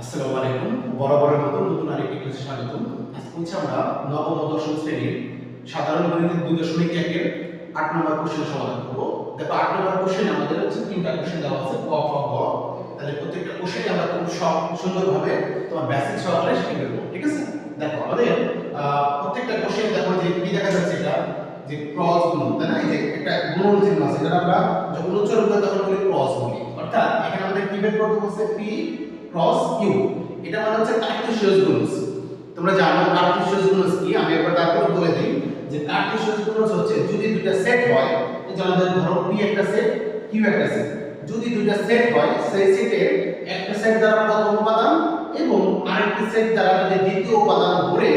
আসসালামু আলাইকুম। বরাবরের মতো নতুন আরেকটি ক্লাসে স্বাগতম। আজকে হচ্ছে আমরা নবম ও দশম শ্রেণির সাধারণ গণিতের দুই দশমিক একের আট নম্বর কোশ্চেন সমাধান করব। দেখো, আট নম্বর কোশ্চেন আমাদের হচ্ছে তিনটা কোশ্চেন দেওয়া আছে, ক, খ, গ। তাহলে প্রত্যেকটা কোশ্চেন আমরা খুব সুন্দরভাবে তোমার বেসিক সহকারে শিখে ফেলব ঠিক আছে? দেখো, আমাদের প্রত্যেকটা কোশ্চেন দেখো যে কি দেখা যাচ্ছে এটা? যে ক্রস গুণ, তাই না? এই যে একটা গুণ চিহ্ন আছে, যেটা আমরা যখন উচ্চারণ করি তখন বলি ক্রস বলি অর্থাৎ এখানে আমাদের কি বের করতে বলছে? পি ক্রস কিউ এটা মানে হচ্ছে কার্টেসিয়াস গুণস তোমরা জানো কার্টেসিয়াস গুণস কি? আমি একবার তারপরে বলে দিই যে কার্টেসিয়াস গুণস হচ্ছে যদি দুইটা সেট হয়, এই যে আমাদের ধরো পি একটা সেট কিউ একটা সেট যদি দুইটা সেট হয়, সেই সেটের একটা সেট দ্বারা প্রথম উপাদান? এবং আরেকটি সেট দ্বারা যদি দ্বিতীয় উপাদান ধরে,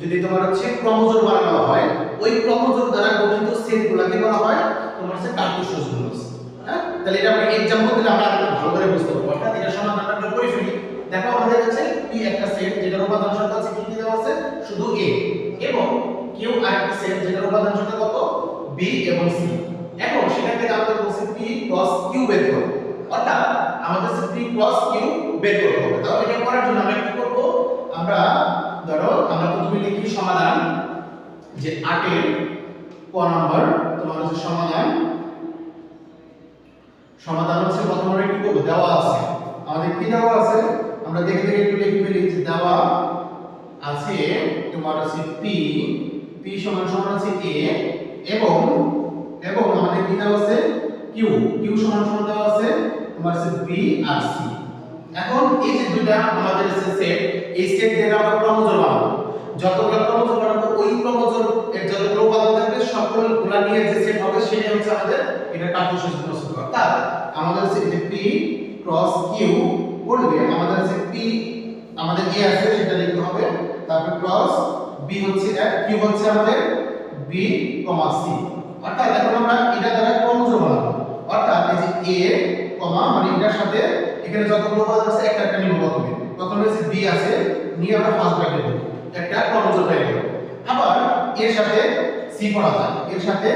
যদি তোমার হচ্ছে ক্রমজোড় বানানো হয়, ওই ক্রমজোড় দ্বারা গঠিত সেটগুলোকে বলা হয় তোমার হচ্ছে কার্টেসিয়াস গুণস হ্যাঁ? তাহলে এটা আমরা এক্সাম্পল দিলে আমরা আরেকটু ভালো করে বুঝতে পারব। অর্থাৎ এটা সমাধানটা আমরা করে ফেলি দেখো আমাদের কাছে p একটা সেট যেটার উপাদান সংখ্যা আছে কি কি দেওয়া আছে? শুধু a এবং q আরেকটা সেট, যেটার উপাদান সংখ্যা কত? B এবং c এখন থেকে আমাদের বলছে p ক্রস q বের করো। অর্থাৎ আমাদের p ক্রস q বের করতে হবে। তাহলে এটা করার জন্য আমরা কি করব? আমরা ধরো, আমরা প্রথমে লিখি সমাধান, যে 8 এর ক নাম্বার, তোমার হচ্ছে সমাধান। সমাধান হচ্ছে প্রথম কি করব? দেওয়া আছে। আমাদের কি দেওয়া আছে? আমরা দেখে দেখে একটু লিখে ফেলি যে দেওয়া আছে তোমার আছে পি পি সমান সমান আছে a এবং এবং আমাদের কি দেওয়া আছে? কিউ কিউ সমান সমান দেওয়া আছে তোমার আছে b আর c এখন এই যে দুইটা আমাদের আছে সেট এই সেট থেকে আমরা ক্রমজোড় বানাবো। যতগুলো ক্রমজোড় বানাবো, ওই ক্রমজোড় এর যতগুলো উপাদান থাকবে সবগুলো নিয়ে যে সেট হবে, সেটাই হচ্ছে আমাদের এটা কার্টেসিয়াস প্রস্তুত অর্থাৎ আমাদের হচ্ছে p ক্রস q করলে আমাদের হচ্ছে p, আমাদের a আছে, সেটা লিখতে হবে। তারপর ক্রস b হচ্ছে এক কি হচ্ছে আমাদের বি b c অর্থাৎ এখন আমরা এটা দ্বারা ক্রমজোড় বানাবো? অর্থাৎ এই যে a কমা মানে এটার সাথে এখানে যতগুলো উপাদান আছে, একটা একটা নিব হবে প্রথমে হচ্ছে b আছে, নিয়ে আমরা ফার্স্ট ব্র্যাকেট দেব। একটা ক্রমজোড় পেয়ে গেল। আবার এর সাথে c করা যায়। এর সাথে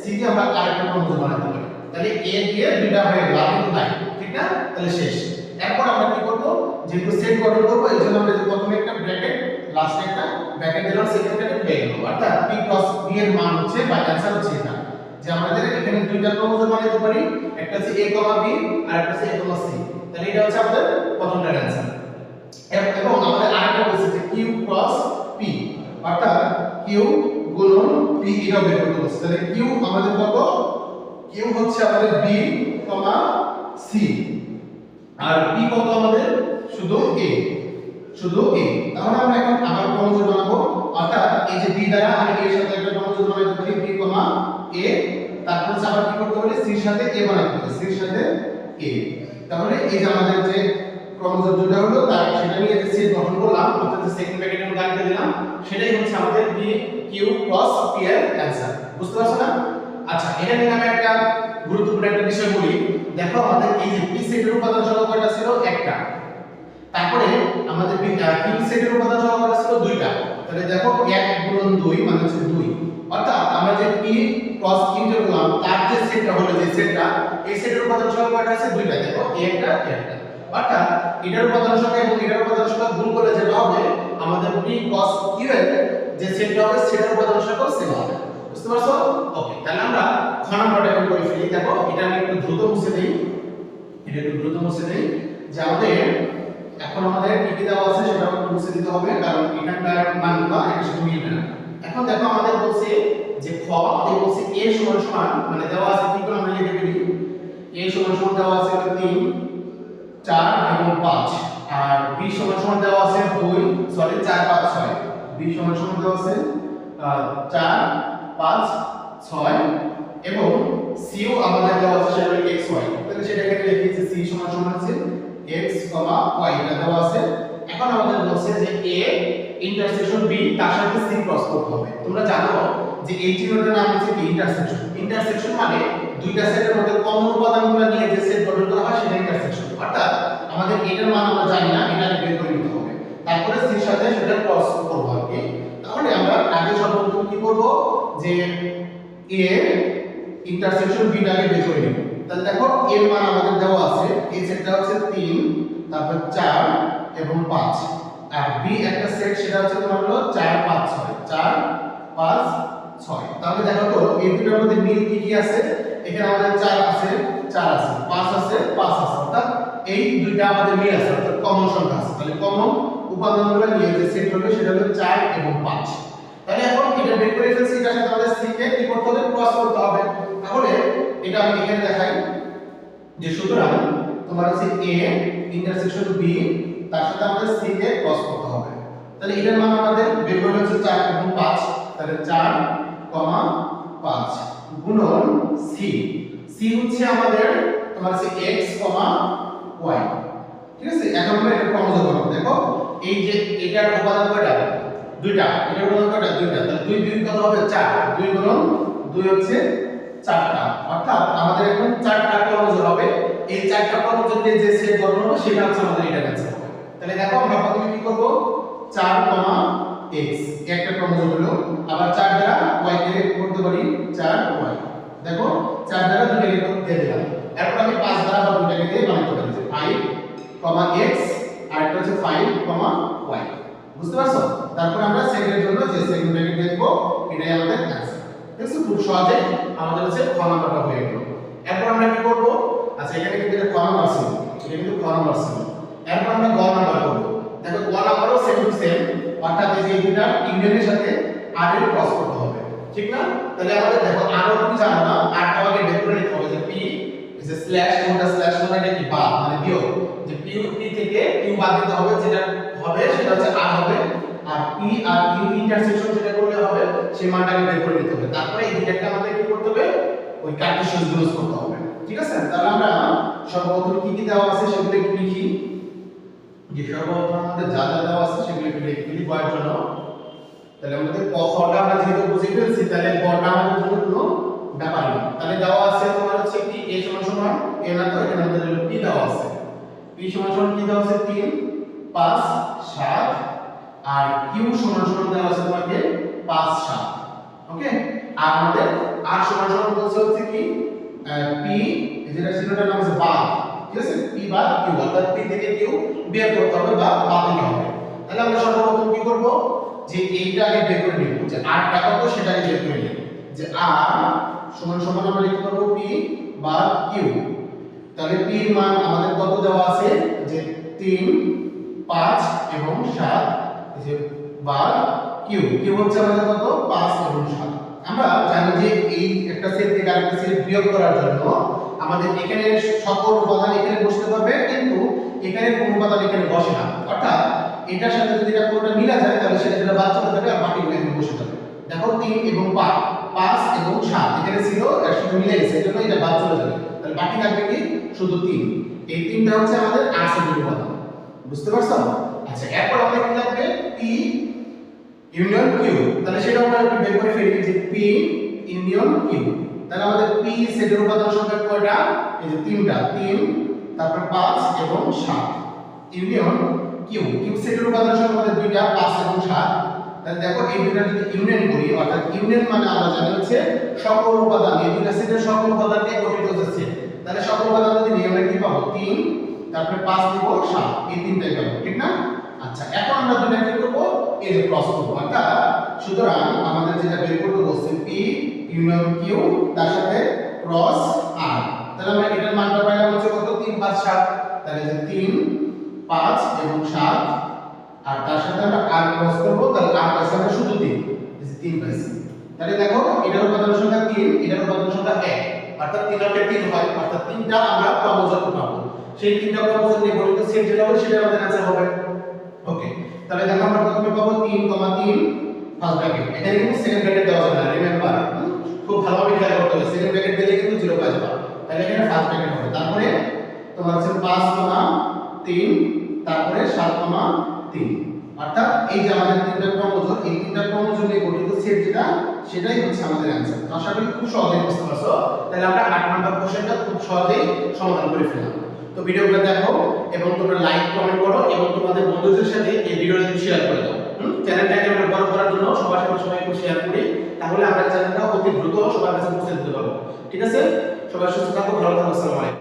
c দিয়ে আমরা আরেকটা ক্রমজোড় বানাতে পারি। তাহলে a দিয়ে দুইটা হয়ে গেল। আর নাই। ঠিক না? তাহলে শেষ এরপর আমরা কি করব যেহেতু সেট গঠন করব, এই জন্য আমরা প্রথমে একটা ব্র্যাকেট লাস্টে একটা ব্র্যাকেট দিলাম সেকেন্ড ব্র্যাকেট গেল অর্থাৎ p ক্রস b এর মান হচ্ছে বা অ্যানসার হচ্ছে এটা। যে আমাদের এখানে দুইটা ক্রমজোড় বানাতে পারি, একটা হচ্ছে a b আর একটা হচ্ছে a c তাহলে এটা হচ্ছে আমাদের প্রথমটার অ্যানসার এবং আমাদের আরেকটা বলছে যে q ক্রস p অর্থাৎ q গুণন p এটা বের করতে বলছে। তাহলে q আমাদের কত? Q হচ্ছে আমাদের b c আর p কত আমাদের? শুধু a শুধু a তাহলে আমরা এখন আবার ক্রমজোড় বানাবো। অর্থাৎ এই যে b দ্বারা আমি এর সাথে একটা ক্রমজোড় বানাতে পারি b a তারপর আবার কি করতে পারি এর সাথে a বানাতে পারি এর সাথে a তাহলে এই যে আমাদের যে ক্রমজোড় দুটো হলো, তার সেটা নিয়ে সেট গঠন করলাম, অর্থাৎ সেকেন্ড ব্র্যাকেটের মধ্যে আনতে দিলাম, সেটাই হচ্ছে আমাদের b q ক্রস p এর অ্যানসার। বুঝতে পারছ না? আচ্ছা এটা নিয়ে আমি একটা গুরুত্বপূর্ণ একটা বিষয় বলি। দেখো, আমাদের এই যে p সেটের উপাদান সংখ্যা কয়টা ছিল একটা। তারপরে আমাদের কিউ সেটের উপাদান সংখ্যা ছিল দুইটা। তাহলে দেখো 1 গুণন 2 মানে হচ্ছে 2 অর্থাৎ আমরা যে p ক্রস q যে বললাম, তার যে সেটটা হলো, যে সেটটা এই সেটের উপাদান সংখ্যা কয়টা আছে? দুইটা। দেখো, একটা একটা। অর্থাৎ এটার উপাদান সংখ্যা এবং এটার উপাদান সংখ্যা গুণ করলে যেটা হবে, আমাদের p cos q এর যে সেটটা হবে সেটার উপাদান সংখ্যা সেম হবে বুঝতে পারছ? ওকে তাহলে আমরা খ নাম্বারটা এখন করে ফেলি। দেখো, এটা আমি একটু দ্রুত মুছে দেই। এটা একটু দ্রুত মুছে দেই। যে আমাদের এখন আমাদের কি কি দেওয়া আছে সেটা একটু মুছে দিতে হবে, কারণ এখানকার মানগুলো এর সাথে মিলবে না। এখন দেখো আমাদের বলছে যে খ এ বলছে a সমান সমান মানে দেওয়া আছে কি করে আমরা লিখে ফেলি? a সমান সমান দেওয়া আছে 3 4 এবং 5 আর b সমান সমান দেওয়া আছে 2 সরি 4 5 6 b সমান সমান দেওয়া আছে 4 5 6 এবং c ও আমাদের দেওয়া আছে সেটা x, y তাহলে সেটা এখানে লিখেছি c সমান সমান আছে x, y এটা দেওয়া আছে। এখন আমাদের বলছে যে a ইন্টারসেকশন b তার সাথে c ক্রস করতে হবে। তোমরা জানো যে এই চিহ্নটার নাম হচ্ছে কি ইন্টারসেকশন ইন্টারসেকশন মানে দুইটা সেটের মধ্যে কমন উপাদানগুলো নিয়ে যে সেট গঠন করা হয় সেটা ইন্টারসেকশন অর্থাৎ আমাদের এটার মান আমরা জানি না এটা বের করে নিতে হবে। তারপরে c এর সাথে সেটা ক্রস করব আর কি। তাহলে আমরা আগে সর্বপ্রথম কি করব? যে a ইন্টারসেকশন b টাকে বের করে নিব। তাহলে দেখো এর মান আমাদের দেওয়া আছে। এই সেটটা হচ্ছে 3 তারপর 4 এবং পাঁচ। আর বি একটা সেট সেটা হচ্ছে তোমার হলো চার, পাঁচ, ছয়। চার, পাঁচ, ছয়। তাহলে দেখো তো, এই দুটোর মধ্যে মিল কি কি আছে? এখানে আমাদের চার আছে চার আছে। পাঁচ আছে পাঁচ আছে। অর্থাৎ এই দুইটা আমাদের মিল আছে, অর্থাৎ কমন সংখ্যা আছে। তাহলে কমন উপাদানগুলো নিয়ে যে সেট হবে সেটা হলো চার এবং পাঁচ। তাহলে এখন এটা বের করে ফেলছি, এটার সাথে আমাদের সি কে কি করতে হবে? ক্রস করতে হবে। তাহলে এটা আমি এখানে দেখাই যে সুতরাং তোমার হচ্ছে এ ইন্টারসেকশন বি তার সাথে আমাদের সি কে ক্রস করতে হবে। তাহলে এটার মান আমাদের বের করলে হচ্ছে 4 এবং 5 তাহলে 4 কমা 5 গুণন সি সি হচ্ছে আমাদের তোমার হচ্ছে x কমা y ঠিক আছে? এখন আমরা এটা ক্রমজ করব দেখো, এই যে এটার উপাদান কয়টা? দুইটা। এটার উপাদান কয়টা? দুইটা। তাহলে দুই দুই কত হবে? 4 দুই গুণন দুই হচ্ছে চারটা। অর্থাৎ আমাদের এখন চারটা ক্রমজ হবে। এই চারটা ক্রমজ দিয়ে যে সেট গঠন হবে, সেটা হচ্ছে আমাদের এটা অ্যান্সার তাহলে দেখো আমরা প্রথমে কি করব? 4, x একটা ক্রমজ হলো। আবার 4 দ্বারা y কে করতে পারি 4y দেখো 4 দ্বারা দুটাকে দিয়ে দিলাম। এরপর আমি 5 দ্বারা বা দুটাকে দিয়ে বানাতে পারি যে 5, x আর একটা হচ্ছে 5, y বুঝতে পারছ? তারপর আমরা সেকেন্ডের জন্য যে সেকেন্ড ব্র্যাকেট দেখব এটাই আমাদের অ্যান্সার দেখছ খুব সহজে আমাদের হচ্ছে খ নাম্বারটা হয়ে গেল। এরপর আমরা কি করব? আচ্ছা এখানে কিন্তু এটা খ নাম্বার এটা কিন্তু খ ছিল। এরপর আমরা গ নাম্বার করব। দেখো, গ নাম্বারও সেম টু সেম অর্থাৎ এই যে দুটা ইংরেজির সাথে আর এর ক্রস করতে হবে। ঠিক না? তাহলে আমাদের দেখো আর তুমি জানো না আরটা আগে বের করে নিতে হবে যে পি যে স্ল্যাশ কোনটা স্ল্যাশ মানে এটা কি বাদ? মানে বিয়োগ। যে পি পি থেকে কিউ বাদ দিতে হবে, যেটা হবে, সেটা হচ্ছে আর হবে। আর পি আর কিউ ইন্টারসেকশন যেটা করলে হবে, সেই মানটাকে বের করে নিতে হবে। তারপরে এই দুটাকে আমাদের কি করতে হবে? ওই কার্টেশিয়ান ইউজ করতে হবে। ঠিক আছে? তাহলে আমরা সর্বপ্রথম কি কি দেওয়া আছে সেগুলো একটু লিখি। যে সর্বপ্রথম আমাদের যা যা দেওয়া আছে সেগুলো একটু লিখি লিখবার জন্য তাহলে আমাদের ক খটা আমরা যেহেতু বুঝে ফেলছি, তাহলে গটা আমাদের জন্য কোনো ব্যাপার না তাহলে দেওয়া আছে তোমার হচ্ছে কি, a সমান সমান a না তো এখানে আমাদের p দেওয়া আছে। p সমান সমান কি দেওয়া আছে? 3 5 7 আর q সমান সমান দেওয়া আছে তোমাকে 5 7 ওকে? আর আমাদের আর সমান সমান বলছে হচ্ছে কি p যেটা ছিল ওটার নাম হচ্ছে বাদ ঠিক আছে? থেকে বের করতে হবে বা দিতে হবে। তাহলে আমরা সর্বপ্রথম কি করব? যে এইটা আগে বের করে নিব। যে r টা কত, সেটা আগে বের করে নিব। যে r সমান সমান আমরা লিখতে পারব পি বা কিউ। তাহলে পি এর মান আমাদের কত দেওয়া আছে? যে 3 5 এবং 7 এই যে বার, কিউ। q হচ্ছে আমাদের কত? 5 এবং 7 আমরা জানি যে এই একটা সেট থেকে আরেকটা সেট বিয়োগ করার জন্য আমাদের এখানে সকল উপাদান এখানে বসতে পারবে, কিন্তু এখানে কোনো উপাদান এখানে বসে না। অর্থাৎ এটার সাথে যদি এটা কোনটা মিলা যায়, তাহলে সেটা যেটা চলে যাবে আর বাকিগুলো এখানে বসে যাবে। দেখো তিন এবং 5 5 এবং সাত, এখানে ছিল, এর সাথে মিলে গেছে, এজন্য এটা বাদ চলে যাবে। তাহলে বাকি থাকবে কি? শুধু তিন। এই তিনটা হচ্ছে আমাদের আর সেটের উপাদান বুঝতে পারছ? আচ্ছা এরপর আমাদের কি লাগবে p ইউনিয়ন কিউ। তাহলে সেটা আমরা একটু বের করে ফেলি যে p ইউনিয়ন কিউ তাহলে আমাদের পি সেটের উপাদান সংখ্যা কয়টা? এই যে তিনটা। তিন, তারপর পাঁচ এবং সাত। Union Q. কিউ সেটের উপাদান সংখ্যা আমাদের দুইটা, পাঁচ এবং সাত। তাহলে দেখো, এই দুইটা যদি ইউনিয়ন করি, অর্থাৎ ইউনিয়ন মানে আমরা জানি হচ্ছে সকল উপাদান। এই দুইটা সেটের সকল উপাদান দিয়ে গঠিত হচ্ছে তাহলে সকল উপাদান যদি নিই, আমরা কি পাবো? তিন, তারপরে 5 নিব 7 এই তিনটাই পাবো, ঠিক না? আচ্ছা এখন আমরা দুইটা কি করব? এই যে ক্রস করব। অর্থাৎ, সুতরাং আমাদের যেটা বের করতে বলছে p ইউনিয়ন q তার সাথে ক্রস r তাহলে আমরা এটার মানটা পাইলাম হচ্ছে কত? 3 5 7 তাহলে যে 3 5 এবং 7 আর তার সাথে আমরা r ক্রস করব, তাহলে r পাইছি আমরা শুধু 3 এই যে 3 পাইছি। তাহলে দেখো, এটার উপাদান সংখ্যা 3 এটার উপাদান সংখ্যা 1 অর্থাৎ 3 এর 3 হয়, অর্থাৎ তিনটা আমরা ক্রমযোগ পাবো। সেই তিনটা ক্রমযোগ নিয়ে গঠিত সেট যেটা হবে সেটা আমাদের অ্যান্সার হবে। ওকে তাহলে দেখো আমরা প্রথমে পাবো 3 3 ফার্স্ট ব্র্যাকেট এখানে কিন্তু সেকেন্ড ব্র্যাকেট দেওয়া যাবে না রিমেম্বার খুব ভালোভাবে খেয়াল করতে দিলে কিন্তু জিরো পাওয়া তাহলে এখানে ফার্স্ট ব্র্যাকেট তারপরে তোমার হচ্ছে 5 কমা 3 তারপরে 7 কমা 3 অর্থাৎ এই যে আমাদের তিনটা ক্রমযোগ এই তিনটা ক্রমযোগ নিয়ে গঠিত সেট সেটাই হচ্ছে আমাদের অ্যানসার আশা খুব সহজেই বুঝতে তাহলে আমরা 8 নাম্বার কোশ্চেনটা খুব সহজেই সমাধান করে ফেললাম। তো ভিডিওগুলো দেখো এবং তোমরা লাইক কমেন্ট করো এবং তোমাদের বন্ধুদের সাথে এই ভিডিওটা শেয়ার করে দাও? চ্যানেলটাকে আমরা বড় করার জন্য সবার সাথে সবাই একটু শেয়ার করি, তাহলে আমরা চ্যানেলটা অতি দ্রুত সবার কাছে পৌঁছে দিতে পারব। ঠিক আছে? সবাই সুস্থ থাকো, ভালো থাকো, আসসালামু আলাইকুম।